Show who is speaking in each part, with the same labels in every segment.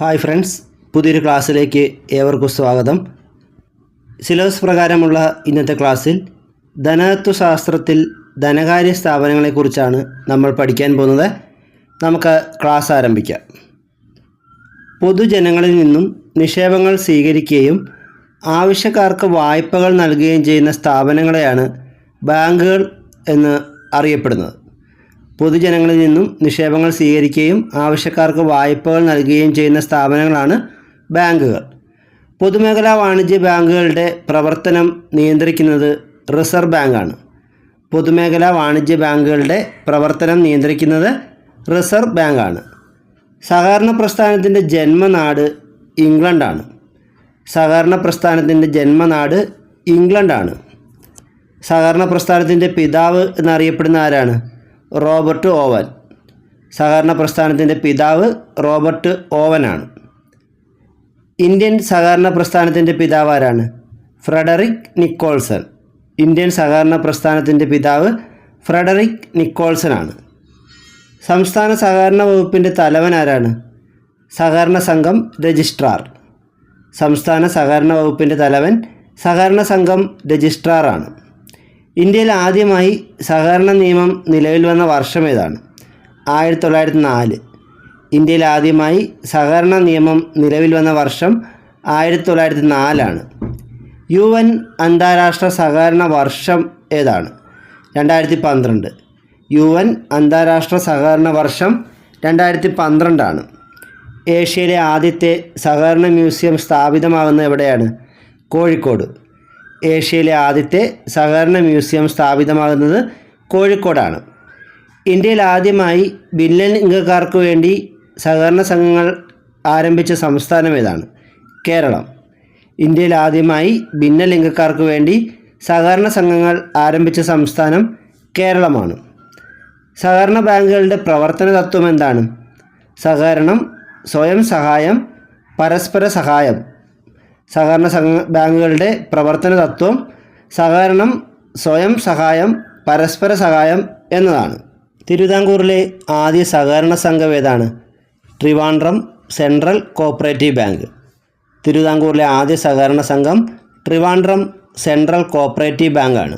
Speaker 1: Hi friends പുതിയൊരു ക്ലാസ്സിലേക്ക് ഏവർക്കും സ്വാഗതം. സിലബസ് പ്രകാരമുള്ള ഇന്നത്തെ ക്ലാസ്സിൽ ധനതത്വശാസ്ത്രത്തിൽ ധനകാര്യ സ്ഥാപനങ്ങളെക്കുറിച്ചാണ് നമ്മൾ പഠിക്കാൻ പോകുന്നത്. നമുക്ക് ക്ലാസ് ആരംഭിക്കാം. പൊതുജനങ്ങളിൽ നിന്നും നിക്ഷേപങ്ങൾ സ്വീകരിക്കുകയും ആവശ്യക്കാർക്ക് വായ്പകൾ നൽകുകയും ചെയ്യുന്ന സ്ഥാപനങ്ങളെയാണ് ബാങ്കുകൾ എന്ന് അറിയപ്പെടുന്നത്. പൊതുജനങ്ങളിൽ നിന്നും നിക്ഷേപങ്ങൾ സ്വീകരിക്കുകയും ആവശ്യക്കാർക്ക് വായ്പകൾ നൽകുകയും ചെയ്യുന്ന സ്ഥാപനങ്ങളാണ് ബാങ്കുകൾ. പൊതുമേഖലാ വാണിജ്യ ബാങ്കുകളുടെ പ്രവർത്തനം നിയന്ത്രിക്കുന്നത് റിസർവ് ബാങ്കാണ്. പൊതുമേഖലാ വാണിജ്യ ബാങ്കുകളുടെ പ്രവർത്തനം നിയന്ത്രിക്കുന്നത് റിസർവ് ബാങ്കാണ്. സഹകരണ പ്രസ്ഥാനത്തിന്റെ ജന്മനാട് ഇംഗ്ലണ്ടാണ്. സഹകരണ പ്രസ്ഥാനത്തിന്റെ ജന്മനാട് ഇംഗ്ലണ്ടാണ്. സഹകരണ പ്രസ്ഥാനത്തിന്റെ പിതാവ് എന്നറിയപ്പെടുന്ന ആരാണ്? Robert Owen. സഹകരണ പ്രസ്ഥാനത്തിന്റെ പിതാവ് റോബർട്ട് ഓവനാണ്. ഇന്ത്യൻ സഹകരണ പ്രസ്ഥാനത്തിന്റെ പിതാവ് ആരാണ്? Frederick Nicholson. ഇന്ത്യൻ സഹകരണ പ്രസ്ഥാനത്തിന്റെ പിതാവ് ഫ്രെഡറിക് നിക്കോൾസൺ ആണ് സംസ്ഥാന സഹകരണ വകുപ്പിന്റെ തലവൻ ആരാണ്? സഹകരണ സംഘം രജിസ്ട്രാർ. സംസ്ഥാന സഹകരണ വകുപ്പിന്റെ തലവൻ സഹകരണ സംഘം രജിസ്ട്രാറാണ് ഇന്ത്യയിൽ ആദ്യമായി സഹകരണ നിയമം നിലവിൽ വന്ന വർഷം ഏതാണ്? ആയിരത്തി തൊള്ളായിരത്തി നാല് ഇന്ത്യയിൽ ആദ്യമായി സഹകരണ നിയമം നിലവിൽ വന്ന വർഷം ആയിരത്തി തൊള്ളായിരത്തി നാലാണ് യു എൻ അന്താരാഷ്ട്ര സഹകരണ വർഷം ഏതാണ്? രണ്ടായിരത്തി പന്ത്രണ്ട് യു എൻ അന്താരാഷ്ട്ര സഹകരണ വർഷം രണ്ടായിരത്തി പന്ത്രണ്ടാണ് ഏഷ്യയിലെ ആദ്യത്തെ സഹകരണ മ്യൂസിയം സ്ഥാപിതമാകുന്നത് എവിടെയാണ്? കോഴിക്കോട്. ഏഷ്യയിലെ ആദ്യത്തെ സഹകരണ മ്യൂസിയം സ്ഥാപിതമാകുന്നത് കോഴിക്കോടാണ്. ഇന്ത്യയിൽ ആദ്യമായി ഭിന്നലിംഗക്കാർക്ക് വേണ്ടി സഹകരണ സംഘങ്ങൾ ആരംഭിച്ച സംസ്ഥാനം ഏതാണ്? കേരളം. ഇന്ത്യയിൽ ആദ്യമായി ഭിന്നലിംഗക്കാർക്ക് വേണ്ടി സഹകരണ സംഘങ്ങൾ ആരംഭിച്ച സംസ്ഥാനം കേരളമാണ്. സഹകരണ ബാങ്കുകളുടെ പ്രവർത്തന തത്വം എന്താണ്? സഹകരണം സ്വയം സഹായം പരസ്പര സഹായം സഹകരണ സംഘ ബാങ്കുകളുടെ പ്രവർത്തന തത്വം സഹകരണം സ്വയം സഹായം പരസ്പര സഹായം എന്നതാണ്. തിരുവിതാംകൂറിലെ ആദ്യ സഹകരണ സംഘം ഏതാണ്? Trivandrum central cooperative bank. തിരുവിതാംകൂറിലെ ആദ്യ സഹകരണ സംഘം ട്രിവാൻഡ്രം സെൻട്രൽ കോപ്പറേറ്റീവ് ബാങ്കാണ്.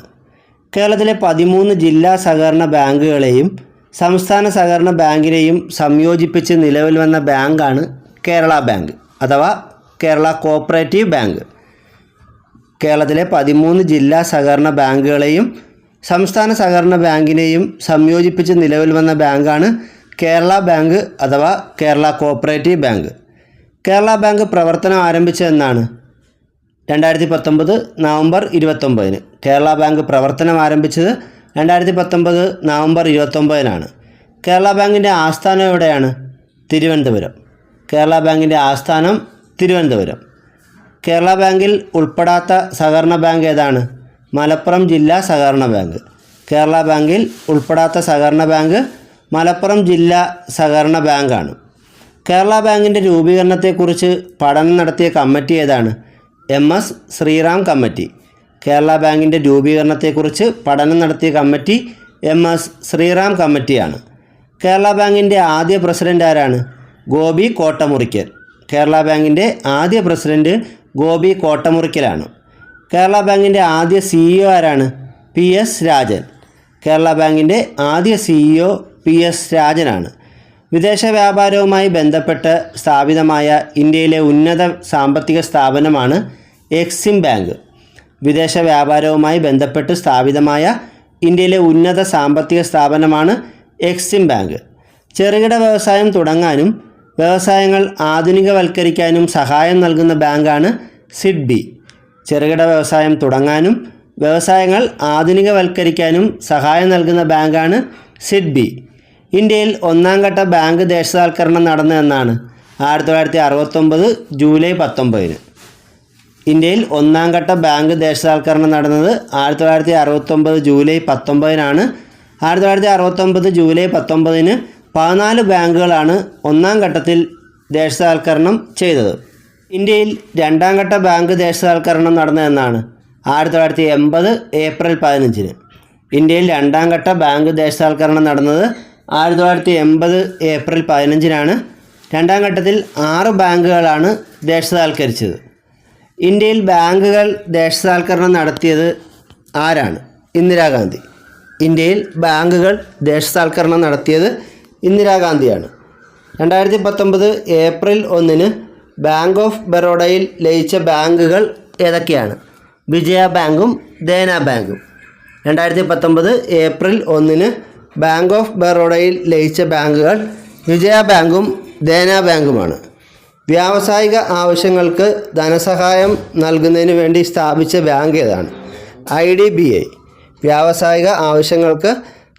Speaker 1: കേരളത്തിലെ പതിമൂന്ന് ജില്ലാ സഹകരണ ബാങ്കുകളെയും സംസ്ഥാന സഹകരണ ബാങ്കിനെയും സംയോജിപ്പിച്ച് നിലവിൽ വന്ന ബാങ്കാണ് കേരള ബാങ്ക് അഥവാ കേരള കോപ്പറേറ്റീവ് ബാങ്ക്. കേരളത്തിലെ പതിമൂന്ന് ജില്ലാ സഹകരണ ബാങ്കുകളെയും സംസ്ഥാന സഹകരണ ബാങ്കിനെയും സംയോജിപ്പിച്ച് നിലവിൽ വന്ന ബാങ്കാണ് കേരള ബാങ്ക് അഥവാ Kerala cooperative bank. Kerala bank പ്രവർത്തനം ആരംഭിച്ചതെന്നാണ് രണ്ടായിരത്തി പത്തൊമ്പത് നവംബർ ഇരുപത്തൊമ്പതിന്. കേരള ബാങ്ക് പ്രവർത്തനം ആരംഭിച്ചത് രണ്ടായിരത്തി പത്തൊമ്പത് നവംബർ ഇരുപത്തൊമ്പതിനാണ്. കേരള ബാങ്കിന്റെ ആസ്ഥാനം എവിടെയാണ്? തിരുവനന്തപുരം. കേരള ബാങ്കിന്റെ ആസ്ഥാനം തിരുവനന്തപുരം. കേരള ബാങ്കിൽ ഉൾപ്പെടാത്ത സഹകരണ ബാങ്ക് ഏതാണ്? മലപ്പുറം ജില്ലാ സഹകരണ ബാങ്ക്. കേരള ബാങ്കിൽ ഉൾപ്പെടാത്ത സഹകരണ ബാങ്ക് മലപ്പുറം ജില്ലാ സഹകരണ ബാങ്കാണ്. കേരള ബാങ്കിന്റെ രൂപീകരണത്തെക്കുറിച്ച് പഠനം നടത്തിയ കമ്മിറ്റി ഏതാണ്? M S Sriram committee. Kerala ബാങ്കിന്റെ രൂപീകരണത്തെക്കുറിച്ച് പഠനം നടത്തിയ കമ്മിറ്റി എം എസ് ശ്രീറാം കമ്മിറ്റിയാണ്. കേരള ബാങ്കിന്റെ ആദ്യ പ്രസിഡന്റ് ആരാണ്? ഗോപി കോട്ടമുറിക്കൽ. കേരള ബാങ്കിന്റെ ആദ്യ പ്രസിഡന്റ് ഗോപി കോട്ടമുറിക്കലാണ്. കേരള ബാങ്കിന്റെ ആദ്യ സിഇഒ ആരാണ്? P S Rajan. കേരള ബാങ്കിന്റെ ആദ്യ സിഇഒ പി എസ് രാജനാണ്. വിദേശ വ്യാപാരവുമായി ബന്ധപ്പെട്ട് സ്ഥാപിതമായ ഇന്ത്യയിലെ ഉന്നത സാമ്പത്തിക സ്ഥാപനമാണ് എക്സിം ബാങ്ക്. വിദേശ വ്യാപാരവുമായി ബന്ധപ്പെട്ട് സ്ഥാപിതമായ ഇന്ത്യയിലെ ഉന്നത സാമ്പത്തിക സ്ഥാപനമാണ് എക്സിം ബാങ്ക്. ചെറുകിട വ്യവസായം തുടങ്ങാനും വ്യവസായങ്ങൾ ആധുനികവൽക്കരിക്കാനും സഹായം നൽകുന്ന ബാങ്കാണ് സിഡ്ബി. ചെറുകിട വ്യവസായം തുടങ്ങാനും വ്യവസായങ്ങൾ ആധുനികവൽക്കരിക്കാനും സഹായം നൽകുന്ന ബാങ്കാണ് സിഡ്ബി. ഇന്ത്യയിൽ ഒന്നാം ഘട്ട ബാങ്ക് ദേശസാൽക്കരണം നടന്നതെന്നാണ് ആയിരത്തി തൊള്ളായിരത്തി അറുപത്തൊമ്പത് ജൂലൈ പത്തൊമ്പതിന്. ഇന്ത്യയിൽ ഒന്നാം ഘട്ട ബാങ്ക് ദേശസാൽക്കരണം നടന്നത് ആയിരത്തി തൊള്ളായിരത്തി അറുപത്തൊമ്പത് ജൂലൈ പത്തൊമ്പതിനാണ്. ആയിരത്തി തൊള്ളായിരത്തി അറുപത്തൊമ്പത് ജൂലൈ പത്തൊമ്പതിന് പതിനാല് ബാങ്കുകളാണ് ഒന്നാം ഘട്ടത്തിൽ ദേശസാൽക്കരണം ചെയ്തത്. ഇന്ത്യയിൽ രണ്ടാം ഘട്ട ബാങ്ക് ദേശസാൽക്കരണം നടന്നതെന്നാണ് ആയിരത്തി തൊള്ളായിരത്തി എൺപത് ഏപ്രിൽ പതിനഞ്ചിന്. ഇന്ത്യയിൽ രണ്ടാം ഘട്ട ബാങ്ക് ദേശസാൽക്കരണം നടന്നത് ആയിരത്തി തൊള്ളായിരത്തി എൺപത് ഏപ്രിൽ പതിനഞ്ചിനാണ്. രണ്ടാം ഘട്ടത്തിൽ ആറ് ബാങ്കുകളാണ് ദേശസാൽക്കരിച്ചത്. ഇന്ത്യയിൽ ബാങ്കുകൾ ദേശസാൽക്കരണം നടത്തിയത് ആരാണ്? ഇന്ദിരാഗാന്ധി. ഇന്ത്യയിൽ ബാങ്കുകൾ ദേശസാൽക്കരണം നടത്തിയത് ഇന്ദിരാഗാന്ധിയാണ്. രണ്ടായിരത്തി പത്തൊമ്പത് ഏപ്രിൽ ഒന്നിന് ബാങ്ക് ഓഫ് ബറോഡയിൽ ലയിച്ച ബാങ്കുകൾ ഏതൊക്കെയാണ്? വിജയ ബാങ്കും ദേന ബാങ്കും. രണ്ടായിരത്തി പത്തൊമ്പത് ഏപ്രിൽ ഒന്നിന് ബാങ്ക് ഓഫ് ബറോഡയിൽ ലയിച്ച ബാങ്കുകൾ വിജയ ബാങ്കും ദേന ബാങ്കുമാണ്. വ്യാവസായിക ആവശ്യങ്ങൾക്ക് ധനസഹായം നൽകുന്നതിന് വേണ്ടി സ്ഥാപിച്ച ബാങ്ക് ഏതാണ്? I D B I. വ്യാവസായിക ആവശ്യങ്ങൾക്ക്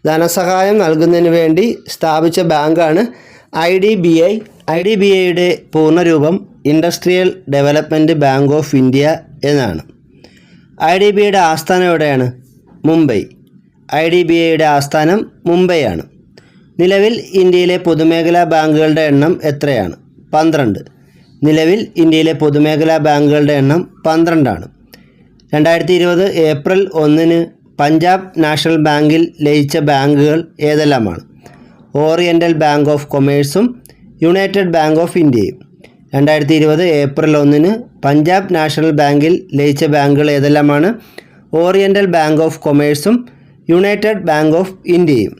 Speaker 1: ധനസഹായം നൽകുന്നതിന് വേണ്ടി സ്ഥാപിച്ച ബാങ്കാണ് I D B I. I D B ഐയുടെ പൂർണരൂപം industrial development bank of India എന്നാണ്. ഐ ഡി ബി ഐയുടെ ആസ്ഥാനം എവിടെയാണ്? മുംബൈ. ഐ ഡി ബി ഐയുടെ ആസ്ഥാനം മുംബൈയാണ്. നിലവിൽ ഇന്ത്യയിലെ പൊതുമേഖലാ ബാങ്കുകളുടെ എണ്ണം എത്രയാണ്? പന്ത്രണ്ട്. നിലവിൽ ഇന്ത്യയിലെ പൊതുമേഖലാ ബാങ്കുകളുടെ എണ്ണം പന്ത്രണ്ടാണ്. രണ്ടായിരത്തി ഇരുപത് ഏപ്രിൽ ഒന്നിന് പഞ്ചാബ് നാഷണൽ ബാങ്കിൽ ലയിച്ച ബാങ്കുകൾ ഏതെല്ലാമാണ്? ഓറിയന്റൽ ബാങ്ക് ഓഫ് കൊമേഴ്സും യുണൈറ്റഡ് ബാങ്ക് ഓഫ് ഇന്ത്യയും. രണ്ടായിരത്തി ഇരുപത് ഏപ്രിൽ ഒന്നിന് പഞ്ചാബ് നാഷണൽ ബാങ്കിൽ ലയിച്ച ബാങ്കുകൾ ഏതെല്ലാമാണ്? ഓറിയന്റൽ ബാങ്ക് ഓഫ് കൊമേഴ്സും യുണൈറ്റഡ് ബാങ്ക് ഓഫ് ഇന്ത്യയും.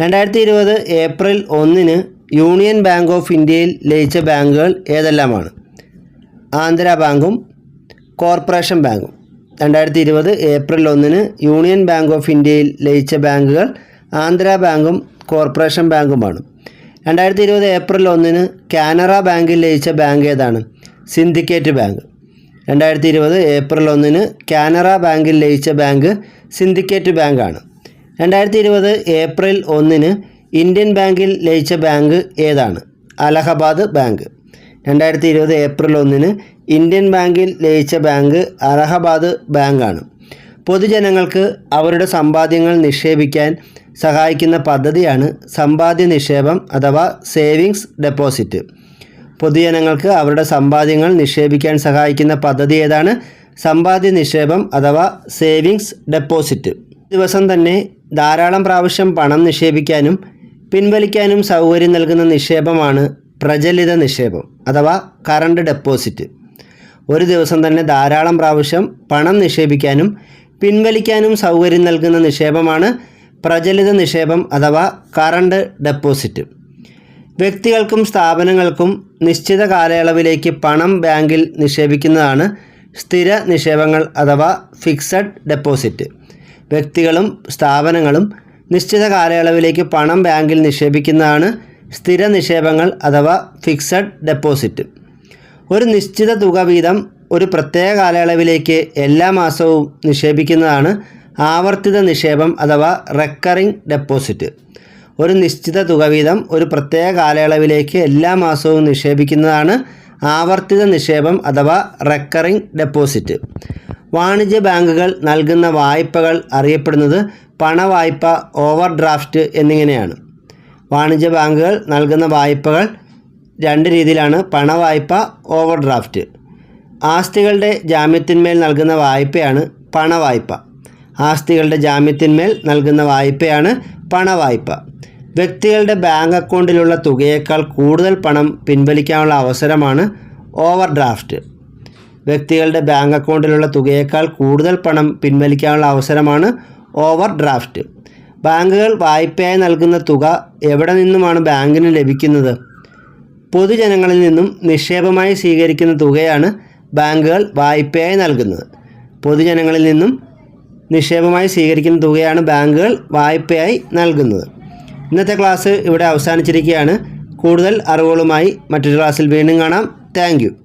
Speaker 1: രണ്ടായിരത്തി ഇരുപത് ഏപ്രിൽ ഒന്നിന് യൂണിയൻ ബാങ്ക് ഓഫ് ഇന്ത്യയിൽ ലയിച്ച ബാങ്കുകൾ ഏതെല്ലാമാണ്? ആന്ധ്രാ ബാങ്കും കോർപ്പറേഷൻ ബാങ്കും. രണ്ടായിരത്തി ഇരുപത് ഏപ്രിൽ ഒന്നിന് യൂണിയൻ ബാങ്ക് ഓഫ് ഇന്ത്യയിൽ ലയിച്ച ബാങ്കുകൾ ആന്ധ്ര ബാങ്കും കോർപ്പറേഷൻ ബാങ്കുമാണ്. രണ്ടായിരത്തി ഇരുപത് ഏപ്രിൽ ഒന്നിന് കാനറ ബാങ്കിൽ ലയിച്ച ബാങ്ക് ഏതാണ്? Syndicate bank. രണ്ടായിരത്തി ഇരുപത് ഏപ്രിൽ ഒന്നിന് കാനറ ബാങ്കിൽ ലയിച്ച ബാങ്ക് സിൻഡിക്കേറ്റ് ബാങ്കാണ്. രണ്ടായിരത്തി ഇരുപത് ഏപ്രിൽ ഒന്നിന് ഇന്ത്യൻ ബാങ്കിൽ ലയിച്ച ബാങ്ക് ഏതാണ്? അലഹബാദ് ബാങ്ക്. രണ്ടായിരത്തി ഇരുപത് ഏപ്രിൽ ഒന്നിന് ഇന്ത്യൻ ബാങ്കിൽ ലയിച്ച ബാങ്ക് അലഹബാദ് ബാങ്കാണ്. പൊതുജനങ്ങൾക്ക് അവരുടെ സമ്പാദ്യങ്ങൾ നിക്ഷേപിക്കാൻ സഹായിക്കുന്ന പദ്ധതിയാണ് സമ്പാദ്യ നിക്ഷേപം അഥവാ സേവിങ്സ് ഡെപ്പോസിറ്റ്. പൊതുജനങ്ങൾക്ക് അവരുടെ സമ്പാദ്യങ്ങൾ നിക്ഷേപിക്കാൻ സഹായിക്കുന്ന പദ്ധതി ഏതാണ്? സമ്പാദ്യ നിക്ഷേപം അഥവാ സേവിങ്സ് ഡെപ്പോസിറ്റ്. ദിവസം തന്നെ ധാരാളം പ്രാവശ്യം പണം നിക്ഷേപിക്കാനും പിൻവലിക്കാനും സൗകര്യം നൽകുന്ന നിക്ഷേപമാണ് പ്രചലിത നിക്ഷേപം അഥവാ കറണ്ട് ഡെപ്പോസിറ്റ് ഒരു ദിവസം തന്നെ ധാരാളം പ്രാവശ്യം പണം നിക്ഷേപിക്കാനും പിൻവലിക്കാനും സൗകര്യം നൽകുന്ന നിക്ഷേപമാണ് പ്രചലിത നിക്ഷേപം അഥവാ കറണ്ട് ഡെപ്പോസിറ്റ് വ്യക്തികൾക്കും സ്ഥാപനങ്ങൾക്കും നിശ്ചിത കാലയളവിലേക്ക് പണം ബാങ്കിൽ നിക്ഷേപിക്കുന്നതാണ് സ്ഥിര നിക്ഷേപങ്ങൾ അഥവാ ഫിക്സഡ് ഡെപ്പോസിറ്റ് വ്യക്തികളും സ്ഥാപനങ്ങളും നിശ്ചിത കാലയളവിലേക്ക് പണം ബാങ്കിൽ നിക്ഷേപിക്കുന്നതാണ് സ്ഥിര നിക്ഷേപങ്ങൾ അഥവാ ഫിക്സഡ് ഡെപ്പോസിറ്റ്. ഒരു നിശ്ചിത തുക വീതം ഒരു പ്രത്യേക കാലയളവിലേക്ക് എല്ലാ മാസവും നിക്ഷേപിക്കുന്നതാണ് ആവർത്തിത നിക്ഷേപം അഥവാ റെക്കറിംഗ് ഡെപ്പോസിറ്റ് ഒരു നിശ്ചിത തുക വീതം ഒരു പ്രത്യേക കാലയളവിലേക്ക് എല്ലാ മാസവും നിക്ഷേപിക്കുന്നതാണ് ആവർത്തിത നിക്ഷേപം അഥവാ റെക്കറിംഗ് ഡെപ്പോസിറ്റ് വാണിജ്യ ബാങ്കുകൾ നൽകുന്ന വായ്പകൾ അറിയപ്പെടുന്നത് പണവായ്പ ഓവർ ഡ്രാഫ്റ്റ് എന്നിങ്ങനെയാണ്. വാണിജ്യ ബാങ്കുകൾ നൽകുന്ന വായ്പകൾ രണ്ട് രീതിയിലാണ്. പണവായ്പ ഓവർ ഡ്രാഫ്റ്റ് ആസ്തികളുടെ ജാമ്യത്തിന്മേൽ നൽകുന്ന വായ്പയാണ് പണവായ്പ. ആസ്തികളുടെ ജാമ്യത്തിന്മേൽ നൽകുന്ന വായ്പയാണ് പണവായ്പ. വ്യക്തികളുടെ ബാങ്ക് അക്കൗണ്ടിലുള്ള തുകയേക്കാൾ കൂടുതൽ പണം പിൻവലിക്കാനുള്ള അവസരമാണ് ഓവർ ഡ്രാഫ്റ്റ് വ്യക്തികളുടെ ബാങ്ക് അക്കൗണ്ടിലുള്ള തുകയേക്കാൾ കൂടുതൽ പണം പിൻവലിക്കാനുള്ള അവസരമാണ് ഓവർ ഡ്രാഫ്റ്റ് ബാങ്കുകൾ വായ്പയായി നൽകുന്ന തുക എവിടെ നിന്നുമാണ് ബാങ്കിന് ലഭിക്കുന്നത്? പൊതുജനങ്ങളിൽ നിന്നും നിക്ഷേപമായി സ്വീകരിക്കുന്ന തുകയാണ് ബാങ്കുകൾ വായ്പയായി നൽകുന്നത്. പൊതുജനങ്ങളിൽ നിന്നും നിക്ഷേപമായി സ്വീകരിക്കുന്ന തുകയാണ് ബാങ്കുകൾ വായ്പയായി നൽകുന്നത്. ഇന്നത്തെ ക്ലാസ് ഇവിടെ അവസാനിച്ചിരിക്കുകയാണ്. കൂടുതൽ അറിവുകളുമായി മറ്റൊരു ക്ലാസ്സിൽ വീണ്ടും കാണാം. താങ്ക്